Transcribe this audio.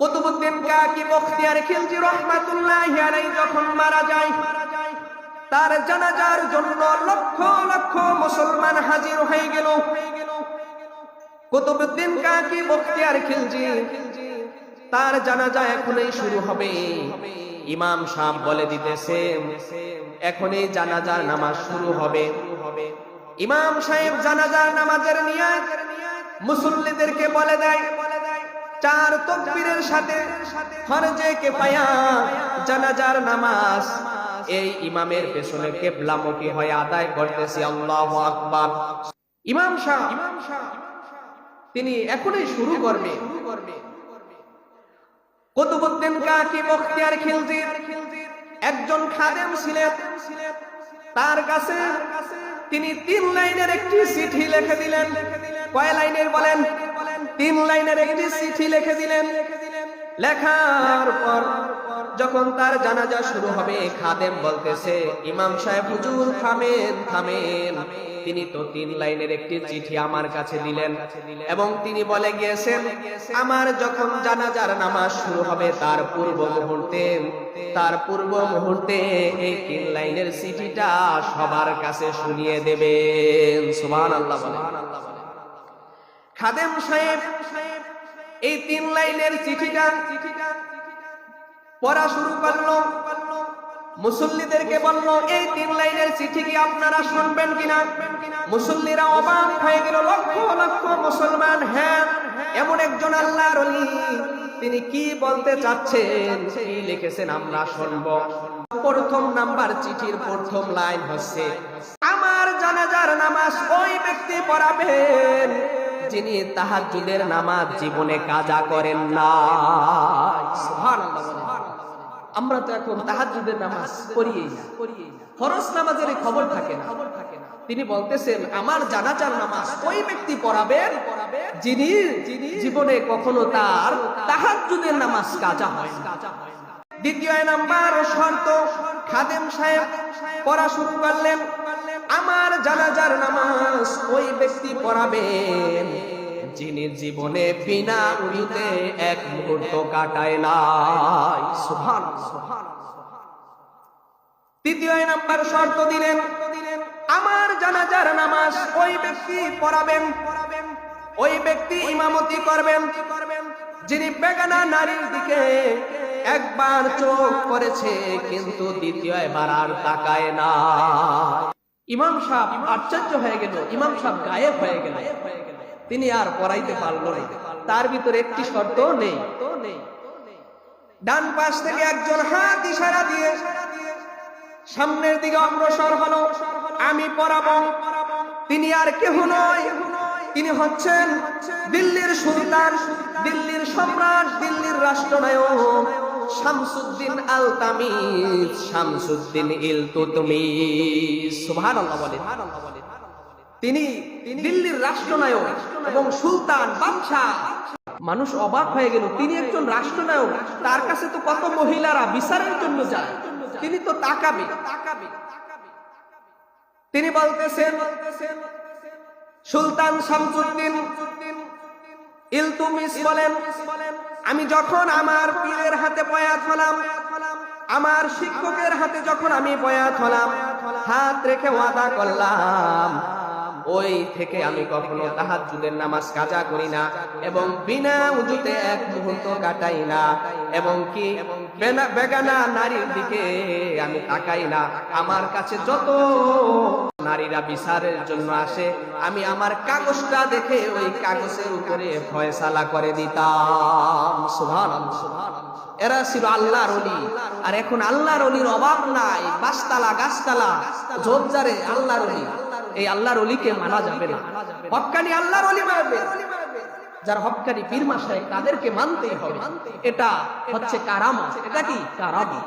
কুতুবুদ্দিন কাকি বখতিয়ার খিলজি রহমাতুল্লাহি আলাইহি যখন মারা যায়, তার জানাজার জন্য লক্ষ লক্ষ মুসলমান হাজির হয়ে গেল। কুতুবুদ্দিন কাকি বখতিয়ার খিলজি, তার জানাজা এখনই শুরু হবে। ইমাম সাহেব বলে দিতেছে, এখনই জানাজার নামাজ শুরু হবে। ইমাম সাহেব জানাজার নামাজের নিয়াত মুসল্লিদেরকে বলে দেয় চার তকবীরের সাথে ফরজে কেফায়া জানাজার নামাজ। এই ইমামের পেছনে কেবলামুখী হয়ে আদায় করতেছি আল্লাহু আকবার। ইমাম সাহেব তিনি এখনই শুরু করবে। কুতুবুদ্দিন কাকি বখতিয়ার খিলজির একজন খাদেম ছিলেন। তার কাছে তিনি তিন লাইনের একটি চিঠি লিখে দিলেন। কয় লাইনের বলেন? তিন লাইনের একটি চিঠি লিখে দিলেন। লেখার পর যখন তার জানাজা শুরু হবে, খাদেম বলতেছে, ইমাম সাহেব, হুজুর, থামেন থামেন। তিনি তো তিন লাইনের একটি চিঠি আমার কাছে দিলেন এবং তিনি বলে গিয়েছেন, আমার যখন জানাজার নামাজ শুরু হবে তার পূর্ব মুহূর্তে, তার পূর্ব মুহূর্তে এই তিন লাইনের চিঠিটা সবার কাছে শুনিয়ে দেবেন। সুবহান আল্লাহ খাদেম সাহেব, এই তিন লাইনের চিঠিটা পড়া শুরু করল। মুসল্লিদেরকে বলল, এই তিন লাইনের চিঠি কি আপনারা শুনবেন কিনা? মুসল্লিরা অবাক হয়ে গেল, লক্ষ লক্ষ মুসলমান হ্যাঁ এমন একজন আল্লাহর তিনি কি বলতে চাচ্ছেন, কি লিখেছেন আমরা শুনব। প্রথম নাম্বার চিঠির প্রথম লাইন হচ্ছে, আমার জানাজার নামাজ ওই ব্যক্তি পড়াবেন। যিনি তাহাজ্জুদের নামাজ জীবনে কাজা করেন না আমরা তো এখন তাহাজ্জুদের নামাজ পড়িই না। নামাজের খবর থাকে না। তিনি বলতেছেন, আমার জানাজার নামাজ ওই ব্যক্তি পড়াবেন যিনি জীবনে কখনো তার তাহাজ্জুদের নামাজ কাজা হয় দ্বিতীয় নাম্বার শর্ত, খাদেম সাহেব পড়া শুরু করলেন। আমার জানাজার নামাজ ওই ব্যক্তি পড়াবেন, যিনি জীবনে বিনা উড়িতে এক মুহূর্ত কাটায় নাই। সুভান তৃতীয় নাম্বার শর্ত দিলেন, আমার জানাজার নামাজ ওই ব্যক্তি পড়াবেন পড়াবেন ওই ব্যক্তি ইমামতি করবেন, যিনি বেগানা নারীর দিকে একবার চোখ করেছে, কিন্তু দ্বিতীয় এবার আর তাকায় না ইমাম সাহেব আশ্চর্য হয়ে গেল, ইমাম সাহেব গায়েব হয়ে গেল। তিনি আর পড়াইতে পারল না। তার ভিতরে একটি শর্ত নেই। ডান পাশ থেকে একজন হাত ইশারা দিয়ে, সামনের দিকে অগ্রসর হলো, আমি পড়াবো। তিনি আর কেহ নয়। তিনি হচ্ছেন দিল্লির সুলতান, দিল্লির সম্রাট, দিল্লির রাষ্ট্রনায়ক। শামসুদ্দিন আল তামিজ শামসুদ্দিন ইলতুতমিজ। সুবহানাল্লাহ বলেন। তিনি দিল্লির রাষ্ট্রনায়ক এবং সুলতান বাদশাহ। মানুষ অবাক হয়ে গেল, তিনি একজন রাষ্ট্রনায়ক, তার কাছে তো কত মহিলারা বিচারের জন্য যায়, তিনি তো তাকাবে। তিনি বলতেছেন, সুলতান শামসুদ্দিন ইলতুমিস বলেন আমি যখন আমার পীরের হাতে বয়াত হলাম, আমার শিক্ষকের হাতে যখন আমি বয়াত হলাম, হাত রেখে ওয়াদা করলাম, ওই থেকে আমি কখনো তাহাজ্জুদের নামাজ কাজা করি না এবং বিনা উজুতে এক মুহূর্ত কাটাই না এবং কি বেগানা নারীর দিকে আমি তাকাই না। আমার কাছে যত নারীরা বিচারের জন্য আসে, আমি আমার কাগজটা দেখে ওই কাগজের উপরে ফয়সালা করে দিতাম। সুভান এরা ছিল আল্লাহর অলি আর এখন আল্লাহর অলির অভাব নাই। গাছতলা গাছতলা জোরজারে আল্লাহর অলি এই আল্লাহর অলিকে মানা যাবে না। হকানি আল্লাহর অলি মানবে যারা হকানি পীর মাসায় তাদেরকে মানতেই হবে। এটা হচ্ছে কারামত। এটা কি? কারামত।